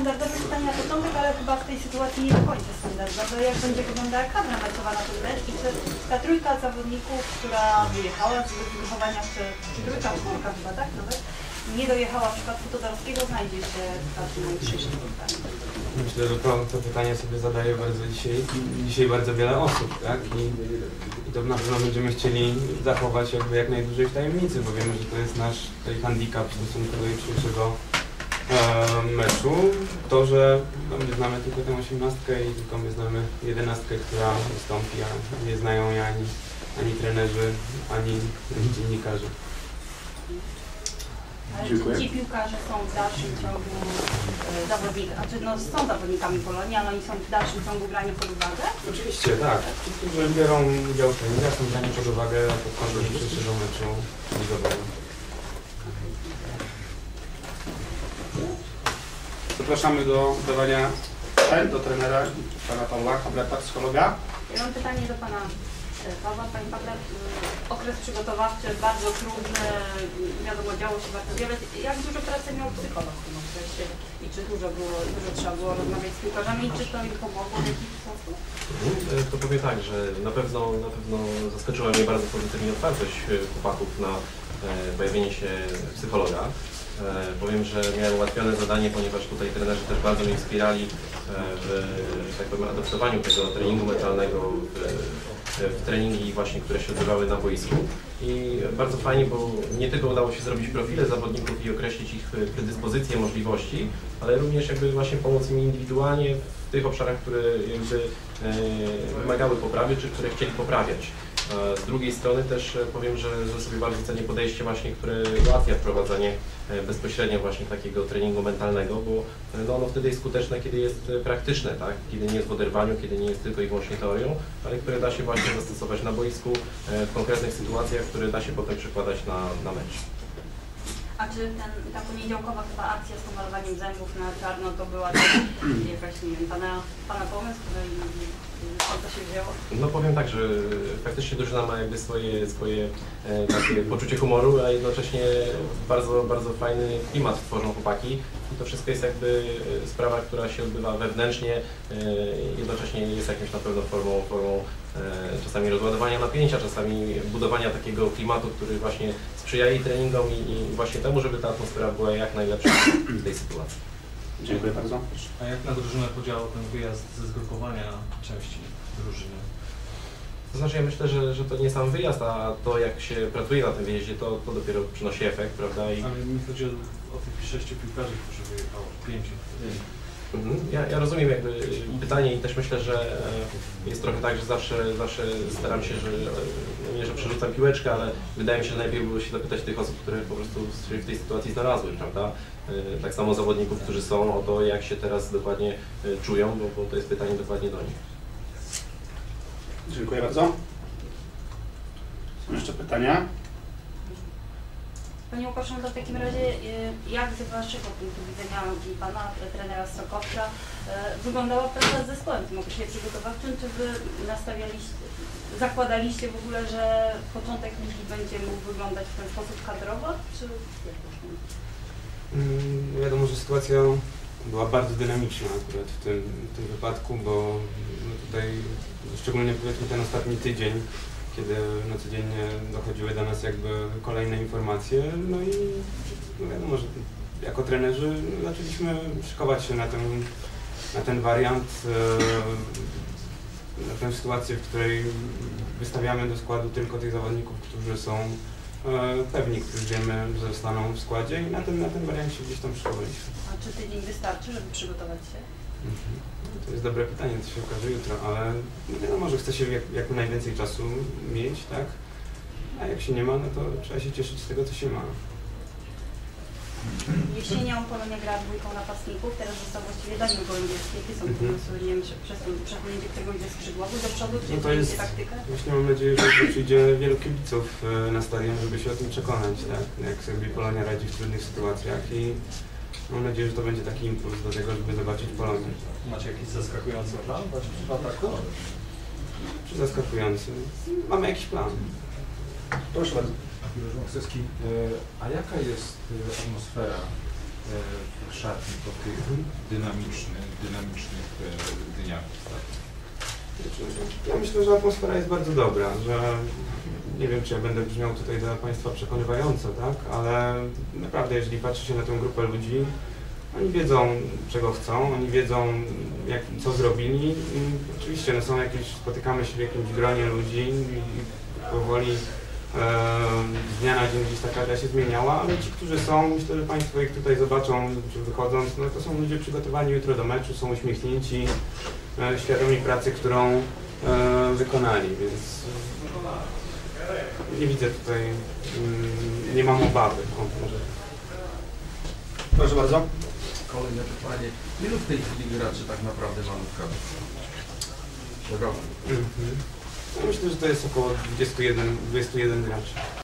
standardowe pytanie na początek, ale chyba w tej sytuacji nie do końca standardowe. Jak będzie wyglądała kadra meczowa na ten mecz i czy ta trójka zawodników, która wyjechała z wychowania, czy, czy trójka, czwórka chyba, tak nawet, nie dojechała w przypadku Todorowskiego, znajdzie się w takim najbliższym. Myślę, że to, to pytanie sobie zadaje bardzo dzisiaj, dzisiaj bardzo wiele osób, tak? I, I to na pewno będziemy chcieli zachować jakby jak najdłużej w tajemnicy, bo wiemy, że to jest nasz tutaj handicap w stosunku do jutrzejszego meczu. To, że no, my znamy tylko tę osiemnastkę i tylko my znamy jedenastkę, która wystąpi, a nie znają jej ani, ani trenerzy, ani dziennikarze. Ale Dziękuję. ci piłkarze są w dalszym ciągu e, zawodnikami, znaczy no, są zawodnikami Polonii, ale oni są w dalszym ciągu brani pod uwagę. Oczywiście, tak. Ci, którzy biorą udział w treningach są brani pod uwagę pod kątem dzisiejszego meczu ligowego. Zapraszamy do dawania pytań do trenera pana Pawła Hableta, psychologa. Ja mam pytanie do Pana e, Pawła. Panie Pawle, okres przygotowawczy bardzo trudny, wiadomo, działo się bardzo wiele. Jak dużo pracy miał psycholog w tym okresie i czy dużo, było, dużo trzeba było rozmawiać z piłkarzami i czy to im pomogło w jakiś sposób? E, To powiem tak, że na pewno, na pewno zaskoczyła mnie bardzo pozytywnie otwartość e, chłopaków na e, pojawienie się psychologa. E, Powiem, że miałem ułatwione zadanie, ponieważ tutaj trenerzy też bardzo mnie wspierali e, w, że tak powiem, adaptowaniu tego treningu mentalnego w, w treningi właśnie, które się odbywały na boisku. I bardzo fajnie, bo nie tylko udało się zrobić profile zawodników i określić ich e, predyspozycje, możliwości, ale również jakby właśnie pomóc im indywidualnie w tych obszarach, które jakby e, wymagały poprawy, czy które chcieli poprawiać. Z drugiej strony też e, powiem, że, że sobie bardzo cenię podejście właśnie, które ułatwia wprowadzenie e, bezpośrednio właśnie takiego treningu mentalnego, bo e, no, ono wtedy jest skuteczne, kiedy jest praktyczne, tak? kiedy nie jest w oderwaniu, kiedy nie jest tylko i wyłącznie teorią, ale które da się właśnie zastosować na boisku w konkretnych sytuacjach, które da się potem przekładać na, na mecz. A czy ten, ta poniedziałkowa chyba akcja z pomalowaniem zębów na czarno to była jakaś, nie wiem, Pana, pana pomysł, który No powiem tak, że faktycznie drużyna ma jakby swoje, swoje e, takie poczucie humoru, a jednocześnie bardzo, bardzo fajny klimat tworzą chłopaki. I to wszystko jest jakby e, sprawa, która się odbywa wewnętrznie, e, jednocześnie jest jakąś na pewno formą, formą czasami rozładowania napięcia, czasami budowania takiego klimatu, który właśnie sprzyja i treningom i, i właśnie temu, żeby ta atmosfera była jak najlepsza w tej sytuacji. Dziękuję bardzo. A jak na drużynę podziałał ten wyjazd ze zgrupowania części drużyny? To znaczy ja myślę, że, że to nie sam wyjazd, a to jak się pracuje na tym wyjeździe, to, to dopiero przynosi efekt, prawda? I, Ale mi chodzi o, o tych sześciu piłkarzy, którzy wyjechało, pięciu. Mhm. Ja, ja rozumiem jakby pytanie i też myślę, że e, jest trochę tak, że zawsze, zawsze staram się, że e, nie, że przerzucam piłeczkę, ale wydaje mi się, że najlepiej było się zapytać tych osób, które po prostu się w tej sytuacji znalazły, prawda? E, Tak samo zawodników, którzy są, o to jak się teraz dokładnie czują, bo, bo to jest pytanie dokładnie do nich. Dziękuję bardzo. Są jeszcze pytania? Panie Łukaszu, to w takim razie y, jak z Waszego punktu widzenia i Pana trenera Strokowca e, wyglądała praca z zespołem w tym okresie przygotowawczym? Czy Wy nastawialiście, zakładaliście w ogóle, że początek ligi będzie mógł wyglądać w ten sposób kadrowo? Czy? Mm, Wiadomo, że sytuacja była bardzo dynamiczna akurat w tym, w tym wypadku, bo no tutaj szczególnie powiedzmy ten ostatni tydzień, kiedy no codziennie dochodziły do nas jakby kolejne informacje, no i no wiadomo, że jako trenerzy zaczęliśmy szykować się na ten, na ten wariant, e, na tę sytuację, w której wystawiamy do składu tylko tych zawodników, którzy są e, pewni, którzy wiemy, że zostaną w składzie i na ten, na ten wariant się gdzieś tam szykowaliśmy. A czy tydzień wystarczy, żeby przygotować się? To jest dobre pytanie, to się okaże jutro, ale no wiadomo, że chce się jak, jak najwięcej czasu mieć, tak? A jak się nie ma, no to trzeba się cieszyć z tego, co się ma. Jesienią Polonia gra dwójką napastników, teraz został właściwie Daniel Gołębieski. Jakie są Mhm. pomysły, nie wiem, czy przesun- przesunięcie któregoś ze skrzydłowych do przodu, czy No to jest- taktykę? Właśnie mam nadzieję, że przyjdzie wielu kibiców e, na stadion, żeby się o tym przekonać, tak? Jak sobie Polonia radzi w trudnych sytuacjach i mam nadzieję, że to będzie taki impuls do tego, żeby zobaczyć Polonię. Macie jakiś zaskakujący plan właśnie w ataku? Czy zaskakujący? Mamy jakiś plan. Proszę bardzo. Maksycki, e, a jaka jest e, atmosfera w szatni po tych dynamicznych, dynamicznych e, dniach. Ja myślę, że atmosfera jest bardzo dobra, że nie wiem, czy ja będę brzmiał tutaj dla Państwa przekonywająco, tak? Ale naprawdę, jeżeli patrzy się na tę grupę ludzi, oni wiedzą, czego chcą, oni wiedzą, jak, co zrobili. Oczywiście no, są jakieś, spotykamy się w jakimś gronie ludzi i powoli z dnia na dzień gdzieś ta kadra się zmieniała, ale ci, którzy są, myślę, że Państwo ich tutaj zobaczą, czy wychodząc, no to są ludzie przygotowani jutro do meczu, są uśmiechnięci, e, świadomi pracy, którą e, wykonali, więc nie widzę tutaj, mm, nie mam obawy. O, może. Proszę bardzo. Kolejne pytanie. Ilu w tej chwili graczy tak naprawdę mamy w kadrze? Mhm. Ja myślę, że to jest około 21, 21 graczy.